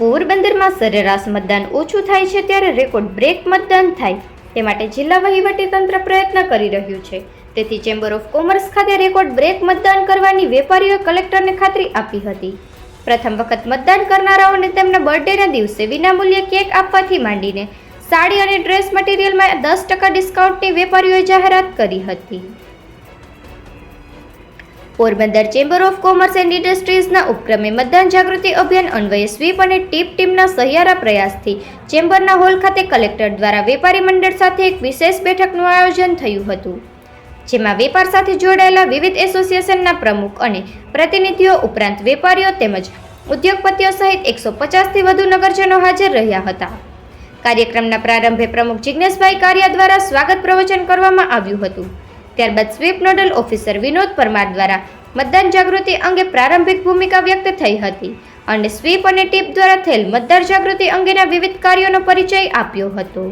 પોરબંદરમાં સરેરાશ મતદાન ઓછું થાય છે ત્યારે રેકોર્ડ બ્રેક મતદાન થાય. તે માટે જિલ્લા વહીવટી તંત્ર પ્રયત્ન કરી રહ્યું છે. તેથી ચેમ્બર ઓફ કોમર્સ ખાતે રેકોર્ડ બ્રેક મતદાન કરવાની વેપારીઓએ કલેક્ટરને ખાતરી આપી હતી. પ્રથમ વખત મતદાન કરનારાઓને તેમના બર્થડેના દિવસે વિનામૂલ્યે કેક આપવાથી માંડીને સાડી અને ડ્રેસ મટીરિયલમાં દસ ટકા ડિસ્કાઉન્ટની વેપારીઓએ જાહેરાત કરી હતી. Porbandar chamber of commerce and ઇન્ડસ્ટ્રીઝના ઉપક્રમે મતદાન જાગૃતિ અભિયાન અન્વયે સ્વીપ અને ટીપ ટીમના સહિયારા પ્રયાસથી ચેમ્બરના હોલ ખાતે કલેક્ટર દ્વારા વેપારી મંડળ સાથે એક વિશેષ બેઠકનું આયોજન થયું હતું. જેમાં વેપાર સાથે જોડાયેલા વિવિધ એસોસિએશનના પ્રમુખ અને પ્રતિનિધિઓ ઉપરાંત વેપારીઓ તેમજ ઉદ્યોગપતિઓ સહિત એકસો પચાસથી વધુ નગરજનો હાજર રહ્યા હતા. કાર્યક્રમના પ્રારંભે પ્રમુખ જિજ્ઞેશભાઈ કારિયા દ્વારા સ્વાગત પ્રવચન કરવામાં આવ્યું હતું. ત્યારબાદ sweep nodal officer Vinod Parmar દ્વારા મતદાન જાગૃતિ અંગે પ્રારંભિક ભૂમિકા વ્યક્ત થઈ હતી અને સ્વીપ અને ટીપ દ્વારા થયેલ મતદાર જાગૃતિ અંગેના વિવિધ કાર્યોનો પરિચય આપ્યો હતો.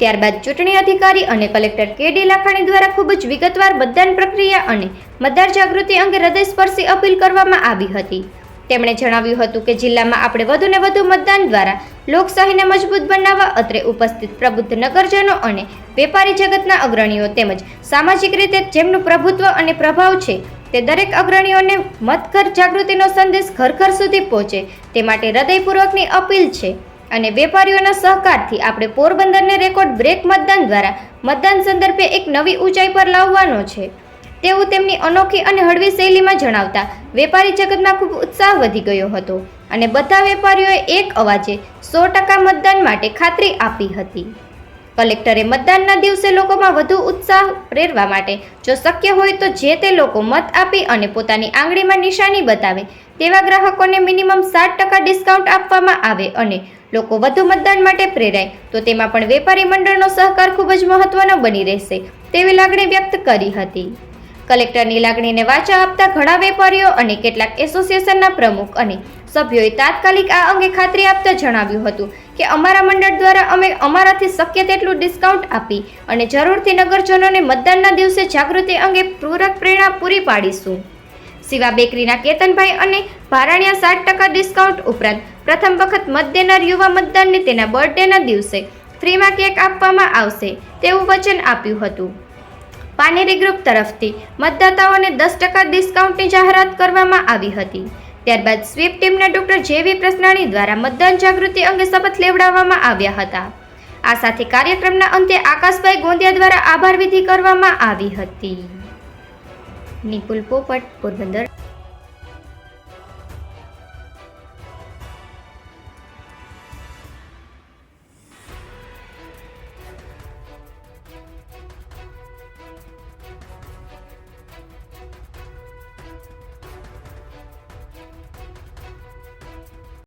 ત્યારબાદ ચૂંટણી અધિકારી અને કલેક્ટર કે ડી લાખાણી દ્વારા ખૂબ જ વિગતવાર મતદાન પ્રક્રિયા અને મતદાર જાગૃતિ અંગે હૃદયસ્પર્શી અપીલ કરવામાં આવી હતી. તેમણે જણાવ્યું હતું કે જિલ્લામાં આપણે વધુને વધુ મતદાન દ્વારા લોકશાહીને મજબૂત બનાવવા, અત્રે ઉપસ્થિત પ્રબુદ્ધ નગરજનો અને વેપારી જગતના અગ્રણીઓ તેમજ સામાજિક રીતે જેમનું પ્રભુત્વ અને પ્રભાવ છે, તે દરેક અગ્રણીઓને મતઘર જાગૃતિનો સંદેશ ઘર ઘર સુધી પહોંચે, તે માટે હૃદયપૂર્વકની અપીલ છે. અને વેપારીઓના સહકારથી આપણે પોરબંદરને રેકોર્ડ બ્રેક મતદાન દ્વારા મતદાન સંદર્ભે એક નવી ઊંચાઈ પર લાવવાનો છે. તેવું તેમની અનોખી અને હળવી શૈલીમાં જણાવતા, વેપારી જગતમાં ખૂબ ઉત્સાહ વધી ગયો હતો અને બધા વેપારીઓએ એક અવાજે સો ટકા મતદાન માટે ખાતરી આપી હતી. કલેક્ટરે મતદાનના દિવસે લોકોમાં વધુ ઉત્સાહ પ્રેરવા માટે જો શક્ય હોય તો જે તે લોકો મત આપી અને પોતાની આંગળીમાં નિશાની બતાવે, તેવા ગ્રાહકોને મિનિમમ સાત ટકા ડિસ્કાઉન્ટ આપવામાં આવે અને લોકો વધુ મતદાન માટે પ્રેરાય, તો તેમાં પણ વેપારી મંડળનો સહકાર ખૂબ જ મહત્વનો બની રહેશે, તેવી લાગણી વ્યક્ત કરી હતી. કલેક્ટરની લાગણીને વાચા આપતા ઘણા વેપારીઓ અને કેટલાક એસોસિએશનના પ્રમુખ અને સભ્યોએ તાત્કાલિક આ અંગે ખાતરી આપતા જણાવ્યું હતું કે અમારા મંડળ દ્વારા અમે અમારાથી શક્ય તેટલું ડિસ્કાઉન્ટ આપી અને જરૂરથી નગરજનોને મતદાનના દિવસે જાગૃતિ અંગે પૂરક પ્રેરણા પૂરી પાડીશું. શિવા બેકરીના કેતનભાઈ અને ભારાણિયા સાત ટકા ડિસ્કાઉન્ટ ઉપરાંત પ્રથમ વખત મત દેનાર યુવા મતદાનને તેના બર્થડેના દિવસે ફ્રીમાં કેક આપવામાં આવશે તેવું વચન આપ્યું હતું. પાનેરી ગ્રુપ તરફથી મતદાતાઓને દસ ટકા ડિસ્કાઉન્ટની જાહેરાત કરવામાં આવી હતી. ત્યારબાદ સ્વીપ ટીમના ડોક્ટર જેવી પ્રસનાણી દ્વારા મતદાન જાગૃતિ અંગે શપથ લેવડાવવામાં આવ્યા હતા. આ સાથે કાર્યક્રમના અંતે આકાશભાઈ ગોંદિયા દ્વારા આભાર વિધિ કરવામાં આવી હતી. નિપુલ પોપટ, પોરબંદર.